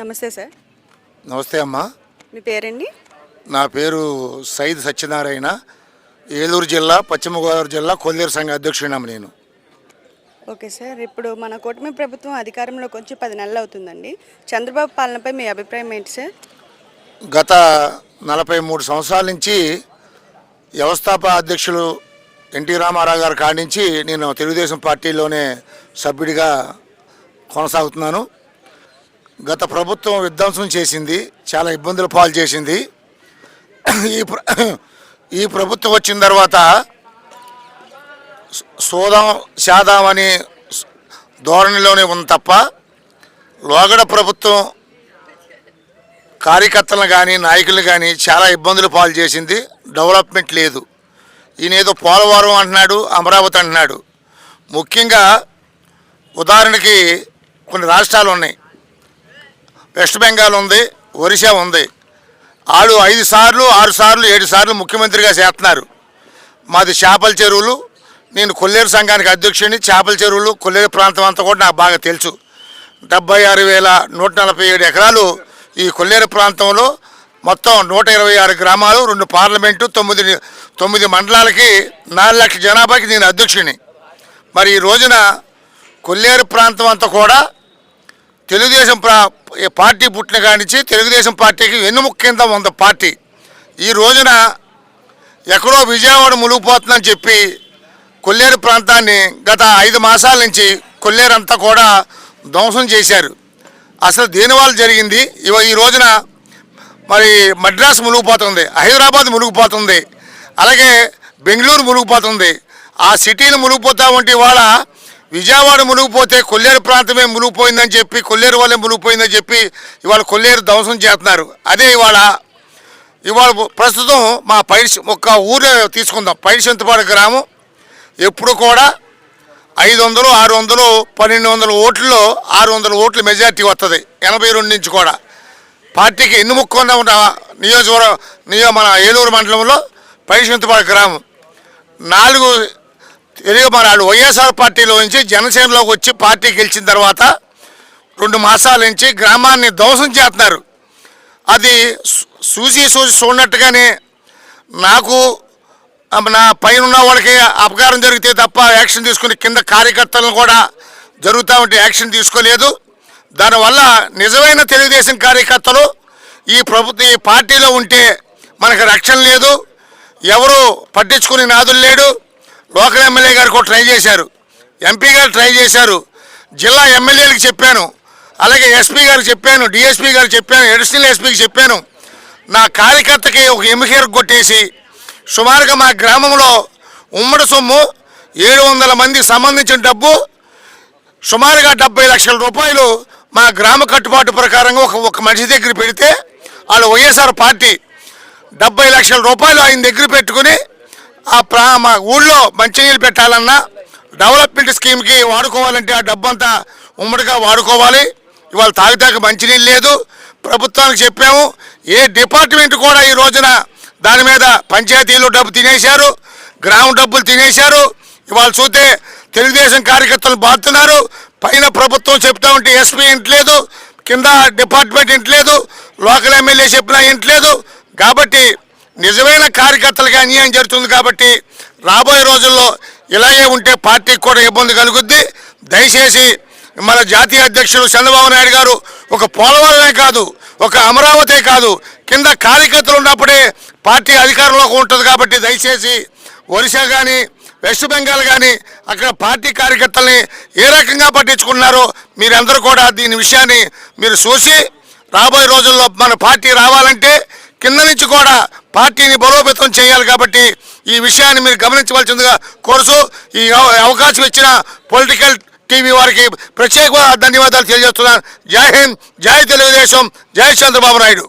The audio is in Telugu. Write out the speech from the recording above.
నమస్తే సార్. నమస్తే అమ్మా. మీ పేరండి? నా పేరు సైద్ సత్యనారాయణ. ఏలూరు జిల్లా పశ్చిమ గోదావరి జిల్లా కొల్లేరు సంఘ అధ్యక్షుడినమ్మ నేను. ఓకే సార్ ఇప్పుడు మన కూటమి ప్రభుత్వం అధికారంలోకి వచ్చి పది నెలలు అవుతుందండి. చంద్రబాబు పాలనపై మీ అభిప్రాయం ఏంటి సార్? గత నలభై మూడు సంవత్సరాల నుంచి వ్యవస్థాప అధ్యక్షులు ఎన్టీ రామారావు గారి కాడి నుంచి నేను తెలుగుదేశం పార్టీలోనే సభ్యుడిగా కొనసాగుతున్నాను. గత ప్రభుత్వం విధ్వంసం చేసింది చాలా ఇబ్బందులు పాలు చేసింది. ఈ ఈ ప్రభుత్వం వచ్చిన తర్వాత సోదాం శాదాం అనే ధోరణిలోనే ఉంది తప్ప లోగడ ప్రభుత్వం కార్యకర్తలను కానీ నాయకులు కానీ చాలా ఇబ్బందులు పాలు చేసింది. డెవలప్మెంట్ లేదు. ఈయన ఏదో పోలవరం అంటున్నాడు అమరావతి అంటున్నాడు. ముఖ్యంగా ఉదాహరణకి కొన్ని రాష్ట్రాలు ఉన్నాయి. వెస్ట్ బెంగాల్ ఉంది ఒరిస్సా ఉంది. ఆడు ఐదు సార్లు ఆరు సార్లు ఏడు సార్లు ముఖ్యమంత్రిగా చేస్తున్నారు. మాది చేపల చెరువులు. నేను కొల్లేరు సంఘానికి అధ్యక్షుడిని. చేపల చెరువులు కొల్లేరు ప్రాంతం అంతా కూడా నాకు బాగా తెలుసు. డెబ్బై ఆరు వేల నూట నలభై ఏడు ఎకరాలు ఈ కొల్లేరు ప్రాంతంలో మొత్తం నూట ఇరవై ఆరు గ్రామాలు రెండు పార్లమెంటు తొమ్మిది తొమ్మిది మండలాలకి నాలుగు లక్షల జనాభాకి నేను అధ్యక్షుడిని. మరి ఈ రోజున కొల్లేరు ప్రాంతం అంతా కూడా తెలుగుదేశం ప్రా ఈ పార్టీ పుట్టిన కానించి నుంచి తెలుగుదేశం పార్టీకి వెన్నుముక్క కింద ఉంది పార్టీ. ఈ రోజున ఎక్కడో విజయవాడ మునిగిపోతుందని చెప్పి కొల్లేరు ప్రాంతాన్ని గత ఐదు మాసాల నుంచి కొల్లేరు అంతా కూడా ధ్వంసం చేశారు. అసలు దేనివల్ల జరిగింది? ఇవ ఈ రోజున మరి మద్రాసు మునిగిపోతుంది హైదరాబాద్ మునిగిపోతుంది అలాగే బెంగళూరు మునిగిపోతుంది. ఆ సిటీలు మునిగిపోతా ఉంటే ఇవాళ విజయవాడ మునిగిపోతే కొల్లేరు ప్రాంతమే మునిగిపోయిందని చెప్పి కొల్లేరు వల్లే మునిగిపోయిందని చెప్పి ఇవాళ కొల్లేరు ధ్వంసం చేస్తున్నారు. అదే ఇవాళ ఇవాళ ప్రస్తుతం మా పైడి ఒక ఊరే తీసుకుందాం. పైడిసంతపాడు గ్రామం? ఎప్పుడు కూడా ఐదు వందలు ఆరు వందలు పన్నెండు వందల ఓట్లలో ఆరు వందల ఓట్లు మెజార్టీ వస్తుంది ఎనభై రెండు నుంచి కూడా. పార్టీకి ఎన్ని ఎన్నుముక్కున్న ఉన్న నియోజకవర్గం నియో మన ఏలూరు మండలంలో పైడిసంతపాడు గ్రామం? నాలుగు తెలుగు మన వాళ్ళు వైఎస్ఆర్ పార్టీలో నుంచి జనసేనలోకి వచ్చి పార్టీ గెలిచిన తర్వాత రెండు మాసాల నుంచి గ్రామాన్ని ధ్వంసం చేస్తున్నారు. అది చూసి చూసి చూడనట్టుగానే నాకు నా పైన ఉన్న వాళ్ళకి అపకారం జరిగితే తప్ప యాక్షన్ తీసుకుని కింద కార్యకర్తలను కూడా జరుగుతూ ఉంటే యాక్షన్ తీసుకోలేదు. దానివల్ల నిజమైన తెలుగుదేశం కార్యకర్తలు ఈ ప్రభుత్వ ఈ పార్టీలో ఉంటే మనకు రక్షణ లేదు. ఎవరు పట్టించుకుని నాదులు లేడు. లోకల్ ఎమ్మెల్యే గారు కూడా ట్రై చేశారు. ఎంపీ గారు ట్రై చేశారు. జిల్లా ఎమ్మెల్యేలకు చెప్పాను. అలాగే ఎస్పీ గారు చెప్పాను. డిఎస్పీ గారు చెప్పాను. అడిషనల్ ఎస్పీకి చెప్పాను. నా కార్యకర్తకి ఒక ఎమికేర్ కొట్టేసి సుమారుగా మా గ్రామంలో ఉమ్మడి సొమ్ము ఏడు వందల మంది సంబంధించిన డబ్బు సుమారుగా డెబ్బై లక్షల రూపాయలు మా గ్రామ కట్టుబాటు ప్రకారంగా ఒక ఒక మనిషి దగ్గర పెడితే వాళ్ళు వైఎస్ఆర్ పార్టీ డెబ్బై లక్షల రూపాయలు ఆయన దగ్గర పెట్టుకుని ఆ ప్రా మా ఊళ్ళో మంచినీళ్ళు పెట్టాలన్నా డెవలప్మెంట్ స్కీమ్కి వాడుకోవాలంటే ఆ డబ్బంతా ఉమ్మడిగా వాడుకోవాలి. ఇవాళ తాగుతాక మంచినీళ్ళు లేదు. ప్రభుత్వానికి చెప్పాము ఏ డిపార్ట్మెంట్ కూడా ఈ రోజున దాని మీద పంచాయతీలు డబ్బు తినేశారు గ్రామ డబ్బులు తినేశారు. ఇవాళ చూస్తే తెలుగుదేశం కార్యకర్తలు బాగుతున్నారు పైన ప్రభుత్వం చెప్తా ఉంటే ఎస్పీ ఇంట్లేదు కింద డిపార్ట్మెంట్ ఇంట్లేదు లోకల్ ఎమ్మెల్యే చెప్పినా ఇంట్లేదు కాబట్టి నిజమైన కార్యకర్తలకి అన్యాయం జరుగుతుంది కాబట్టి రాబోయే రోజుల్లో ఇలాగే ఉంటే పార్టీకి కూడా ఇబ్బంది కలుగుద్ది. దయచేసి మన జాతీయ అధ్యక్షుడు చంద్రబాబు నాయుడు గారు ఒక పోలవరమే కాదు ఒక అమరావతే కాదు కింద కార్యకర్తలు ఉన్నప్పుడే పార్టీ అధికారంలోకి ఉంటుంది కాబట్టి దయచేసి ఒరిస్సా కానీ వెస్ట్ బెంగాల్ కానీ అక్కడ పార్టీ కార్యకర్తల్ని ఏ రకంగా పట్టించుకున్నారో మీరందరూ కూడా దీని విషయాన్ని మీరు చూసి రాబోయే రోజుల్లో మన పార్టీ రావాలంటే కింద నుంచి కూడా పార్టీని బలోపేతం చేయాలి కాబట్టి ఈ విషయాన్ని మీరు గమనించవలసిందిగా కోరుతూ ఈ అవ- అవకాశం ఇచ్చిన పొలిటికల్ టీవీ వారికి ప్రత్యేక ధన్యవాదాలు తెలియజేస్తున్నాను. జై హింద్ జై తెలుగుదేశం జై చంద్రబాబు నాయుడు.